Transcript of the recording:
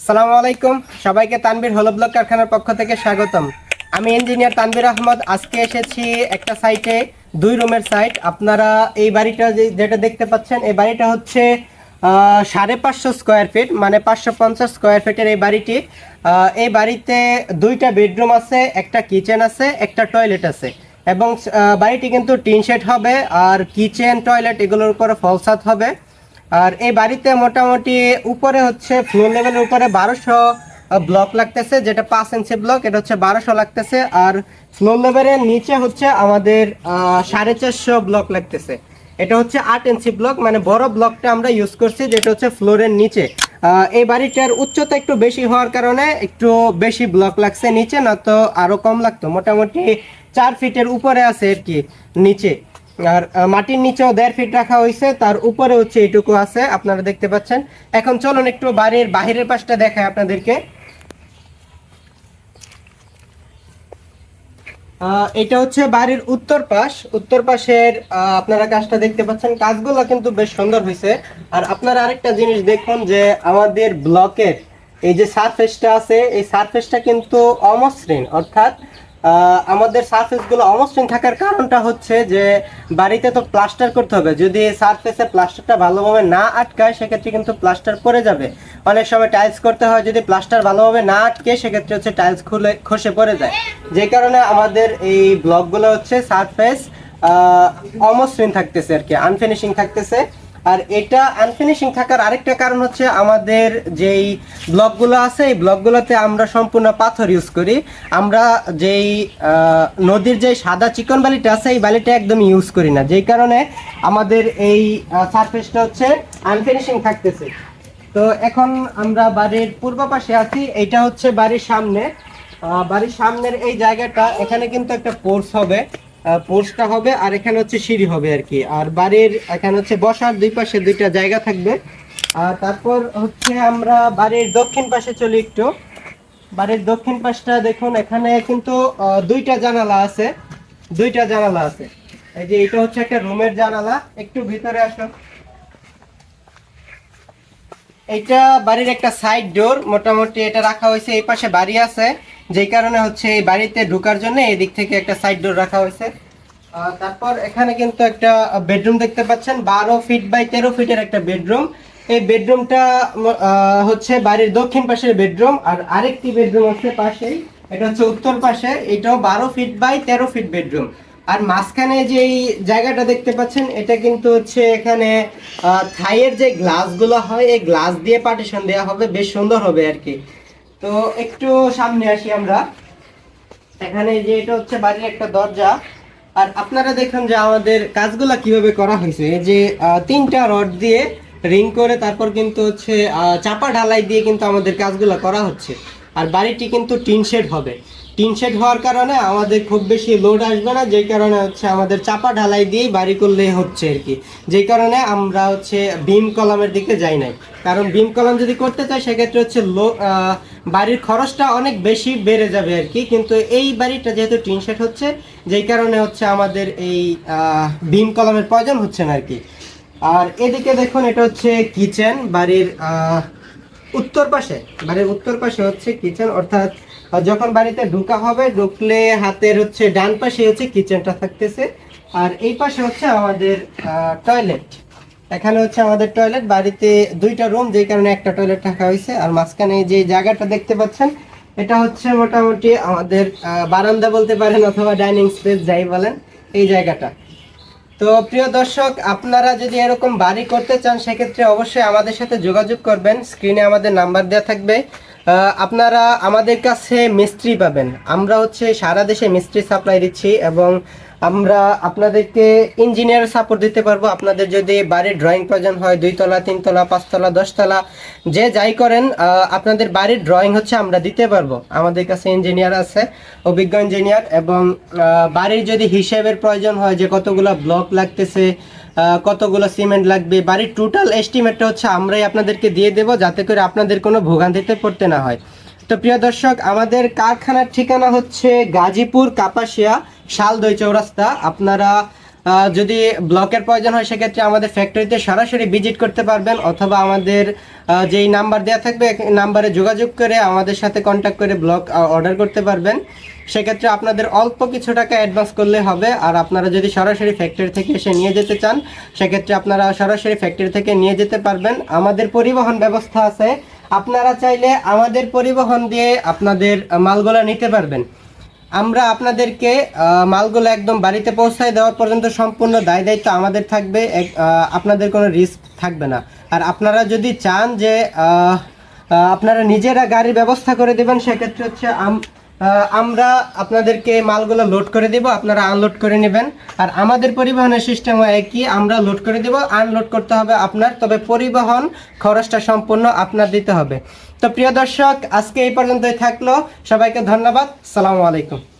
সালামু আলাইকুম। সবাইকে তানবীর হলো ব্লক কারখানার পক্ষ থেকে স্বাগতম। আমি ইঞ্জিনিয়ার তানবীর আহমদ। আজকে এসেছি একটা সাইটে দুই রুমের সাইট আপনারা এই বাড়িটা যেটা দেখতে পাচ্ছেন, এই বাড়িটা হচ্ছে সাড়ে পাঁচশো স্কোয়ার ফিট মানে পাঁচশো পঞ্চাশ স্কোয়ার ফিটের এই বাড়িটি। এই বাড়িতে দুইটা বেডরুম আছে, একটা কিচেন আছে, একটা টয়লেট আছে। এবং বাড়িটি কিন্তু টিন শেড হবে, আর কিচেন টয়লেট এগুলোর উপরে ফলসাত হবে। আর এই বাড়িতে মোটামুটি উপরে হচ্ছে ফ্লোর লেভেলের উপরে বারোশো ব্লক লাগতেছে, যেটা পাঁচ ইঞ্চি ব্লক এটা হচ্ছে বারোশো লাগতেছে। আর ফ্লোর লেভেলের নিচে হচ্ছে আমাদের সাড়ে চারশো ব্লক লাগতেছে। এটা হচ্ছে আট ইঞ্চি ব্লক মানে বড় ব্লকটা আমরা ইউজ করছি, যেটা হচ্ছে ফ্লোরের নিচে। এই বাড়িটার উচ্চতা একটু বেশি হওয়ার কারণে একটু বেশি ব্লক লাগছে নিচে না তো আরও কম লাগতো। মোটামুটি চার ফিটের উপরে আছে আর কি, নিচে। আর মাটির নিচেও দেড় ফিট রাখা হয়েছে তার উপরে হচ্ছে এইটুকু আছে, আপনারা দেখতে পাচ্ছেন। এখন চলুন একটু বাড়ির বাহিরের পাশটা দেখায় আপনাদেরকে। এটা হচ্ছে বাড়ির উত্তর পাশ। উত্তর পাশের আপনারা কাজটা দেখতে পাচ্ছেন। কাজগুলো কিন্তু বেশ সুন্দর হয়েছে আর আপনারা আরেকটা জিনিস দেখুন যে, আমাদের ব্লকের এই যে সারফেসটা আছে, এই সারফেসটা কিন্তু অমসৃণ, অর্থাৎ আমাদের সারফেসগুলো অমসৃণ থাকার কারণটা হচ্ছে যে বাড়িতে তো প্লাস্টার করতে হবে। যদি সারফেসে প্লাস্টারটা ভালোভাবে না আটকায়, সেক্ষেত্রে কিন্তু প্লাস্টার পরে যাবে। অনেক সময় টাইলস করতে হয়, যদি প্লাস্টার ভালোভাবে না আটকে, সেক্ষেত্রে হচ্ছে টাইলস খুলে, খসে পড়ে যায়। যে কারণে আমাদের এই ব্লকগুলো হচ্ছে সারফেস অমসৃণ থাকতেছে আর কি আনফিনিশিং থাকতেছে। আর এটা আনফিনিশিং থাকার আরেকটা কারণ হচ্ছে আমাদের যেই ব্লকগুলো আছে, এই ব্লকগুলোতে আমরা সম্পূর্ণ পাথর ইউজ করি। আমরা যেই নদীর যে সাদা চিকন বালিটা আছে, এই বালিটা একদম ইউজ করি না। যেই কারণে আমাদের এই সারফেসটা হচ্ছে আনফিনিশিং থাকতেছে। তো এখন আমরা বাড়ির পূর্ব পাশে আছি এটা হচ্ছে বাড়ির সামনে। বাড়ির সামনের এই জায়গাটা, এখানে কিন্তু একটা পোর্স হবে। পোর্সটা হবে আর এখানে হচ্ছে সিঁড়ি হবে আর কি। আর বাড়ির এখানে হচ্ছে বসার দুই পাশে দুইটা জায়গা থাকবে। আর তারপর হচ্ছে আমরা বাড়ির দক্ষিণ পাশে চলি একটু। বাড়ির দক্ষিণ পাশটা দেখুন, এখানে কিন্তু দুইটা জানালা আছে। দুইটা জানালা আছে। এই যে এটা হচ্ছে একটা রুমের জানালা। একটু ভিতরে আসো এটা বাড়ির একটা সাইড ডোর মোটামুটি এটা রাখা হয়েছে, এই পাশে বাড়ি আছে। যেই কারণে হচ্ছে এই বাড়িতে ঢোকার জন্য এই দিক থেকে একটা সাইড ডোর রাখা হয়েছে। তারপর এখানে কিন্তু একটা বেডরুম দেখতে পাচ্ছেন, বারো ফিট বাই তেরো ফিটের একটা বেডরুম এই বেডরুমটা হচ্ছে বাড়ির দক্ষিণ পাশের বেডরুম আর আরেকটি বেডরুম আছে পাশেই, এটা হচ্ছে উত্তর পাশে, এটাও বারো ফিট বাই তেরো ফিট বেডরুম আর মাঝখানে যে জায়গাটা দেখতে পাচ্ছেন, এটা কিন্তু হচ্ছে এখানে থাইয়ের যে গ্লাসগুলো হয়, এই গ্লাস দিয়ে পার্টিশন দেওয়া হবে, বেশ সুন্দর হবে আর কি। তো একটু সামনে আসি আমরা। এখানে যে এটা হচ্ছে বাড়ির একটা দরজা। আর আপনারা দেখুন যে আমাদের কাজগুলো কীভাবে করা হয়েছে। যে তিনটা রড দিয়ে রিং করে তারপর কিন্তু হচ্ছে চাপা ঢালাই দিয়ে কিন্তু আমাদের কাজগুলো করা হচ্ছে। আর বাড়িটি কিন্তু টিন শেড হবে। টিন শেড হওয়ার কারণে আমাদের খুব বেশি লোড আসবে না, যেই কারণে হচ্ছে আমাদের চাপা ঢালাই দিয়েই বাড়ি করলে হচ্ছে আর কি। যেই কারণে আমরা হচ্ছে বিম কলামের দিকে যাই নাই। কারণ বিম কলাম যদি করতে চাই, সেক্ষেত্রে হচ্ছে লো বাড়ির খরচটা অনেক বেশি বেড়ে যাবে আর কি। কিন্তু এই বাড়িটা যেহেতু টিন শেড হচ্ছে, যেই কারণে হচ্ছে আমাদের এই বিম কলামের প্রয়োজন হচ্ছে না আর কি। আর এদিকে দেখুন, এটা হচ্ছে কিচেন বাড়ির উত্তর পাশে। বাড়ির উত্তর পাশে হচ্ছে কিচেন, অর্থাৎ যখন বাড়িতে ঢুকা হবে, ঢুকলে হাতের হচ্ছে ডান পাশে হচ্ছে কিচেনটা থাকতেছে। আর এই পাশে হচ্ছে আমাদের টয়লেট এখানে হচ্ছে আমাদের টয়লেট বাড়িতে দুইটা রুম যেই কারণে একটা টয়লেট রাখা হয়েছে। আর মাঝখানে যে জায়গাটা দেখতে পাচ্ছেন, এটা হচ্ছে মোটামুটি আমাদের বারান্দা বলতে পারেন অথবা ডাইনিং স্পেস যাই বলেন, এই জায়গাটা। তো প্রিয় দর্শক, আপনারা যদি এরকম বাড়ি করতে চান, সেক্ষেত্রে অবশ্যই আমাদের সাথে যোগাযোগ করবেন। স্ক্রিনে আমাদের নাম্বার দেওয়া থাকবে। আপনারা আমাদের কাছে মিস্ত্রি পাবেন। আমরা হচ্ছে সারা দেশে মিস্ত্রি সাপ্লাই দিচ্ছি এবং আমরা আপনাদেরকে ইঞ্জিনিয়ার সাপোর্ট দিতে পারব। আপনাদের যদি বাড়ির ড্রয়িং প্রয়োজন হয়, দুইতলা, তিনতলা, পাঁচতলা, দশতলা, যে যাই করেন আপনাদের বাড়ির ড্রয়িং হচ্ছে আমরা দিতে পারব। আমাদের কাছে ইঞ্জিনিয়ার আছে, অভিজ্ঞ ইঞ্জিনিয়ার এবং বাড়ির যদি হিসেবের প্রয়োজন হয়, যে কতগুলো ব্লক লাগতেছে কতগুলো সিমেন্ট লাগবে, বাড়ির টোটাল এস্টিমেটটা হচ্ছে আমরাই আপনাদেরকে দিয়ে দেবো, যাতে করে আপনাদের কোনো ভোগান্তিতে পড়তে না হয়। তো প্রিয় দর্শক, আমাদের কারখানার ঠিকানা হচ্ছে গাজীপুর কাপাসিয়া, শালদই চৌরাস্তা। আপনারা যদি ব্লকের প্রয়োজন হয়, সেক্ষেত্রে আমাদের ফ্যাক্টরিতে সরাসরি ভিজিট করতে পারবেন, অথবা আমাদের যেই নাম্বার দেওয়া থাকবে নাম্বারে যোগাযোগ করে আমাদের সাথে কন্ট্যাক্ট করে ব্লক অর্ডার করতে পারবেন। সেক্ষেত্রে আপনাদের অল্প কিছু টাকা অ্যাডভান্স করলে হবে, আর আপনারা যদি সরাসরি ফ্যাক্টরি থেকে এসে নিয়ে যেতে চান, সেক্ষেত্রে আপনারা সরাসরি ফ্যাক্টরি থেকে নিয়ে যেতে পারবেন। আমাদের পরিবহন ব্যবস্থা আছে আপনারা চাইলে আমাদের পরিবহন দিয়ে আপনাদের মালগুলা নিতে পারবেন। আমরা আপনাদেরকে মালগুলো একদম বাড়িতে পৌঁছায় দেওয়া পর্যন্ত সম্পূর্ণ দায় দায়িত্ব আমাদের থাকবে। আপনাদের কোনো রিস্ক থাকবে না। আর আপনারা যদি চান যে আপনারা নিজেরা গাড়ির ব্যবস্থা করে দেবেন, সেক্ষেত্রে হচ্ছে আমরা আপনাদেরকে মালগুলো লোড করে দেব, আপনারা আনলোড করে নেবেন। আর আমাদের পরিবহনের সিস্টেম একই, আমরা লোড করে দেব আনলোড করতে হবে আপনার, তবে পরিবহন খরচটা সম্পূর্ণ আপনার দিতে হবে। তো প্রিয় দর্শক, আজকে এই পর্যন্তই থাকল। সবাইকে ধন্যবাদ। সালামু আলাইকুম।